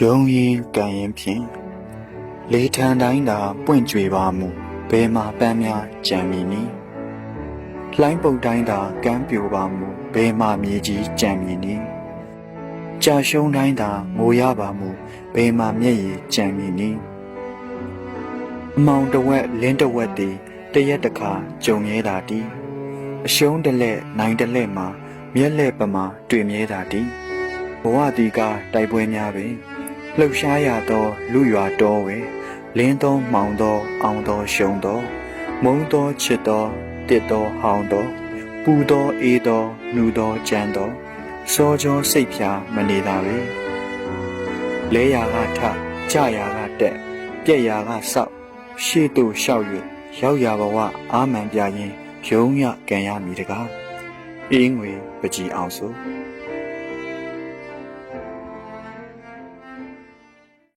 ယုံရည်ကံရင်ဖြင့်လေထံတိုင်းသာပွင့်ကြွေပါမူဘယ်မှာပန်းများကြံမီနီလှိုင်းပုတ်တိုင်းသာကမ်းပြိုပါမူဘယ်မှာမြေကြီးကြံမီနီကြာရှုံးတိုင်းသာငိုရပါမူဘယ်မှာမျက်ရည်ကြံမီနီအမောင်တဝက်လင်းတဝက်တည်တရက်တခါကြုံရဲတာတီအရှုံးတစ်လက်နိုင်တစ်လက်မှာမျက်လက်ပမာတွေ့မြဲတာတီဘဝတီကတိုက်ပွဲများပင် လှုပ်ရှားရသောလူရွာတော်ဝဲလင်းသောမှောင်သောအောင်သောရှုံသောမုံသောချစ်သောတစ်သောဟောင်းသောပူသောအေးသောနှူသောကြမ်းသောစောကြောစိတ်ဖြာမနေတာပဲလဲရာကထကြရာကတက်ပြက်ရာကဆောက်ရှေ့သို့လျှောက်၍ရောက်ရာဘဝအာမှန်ပြရင်ယုံရကံရမည်တကားအေးငွေပကြည်အောင်ဆို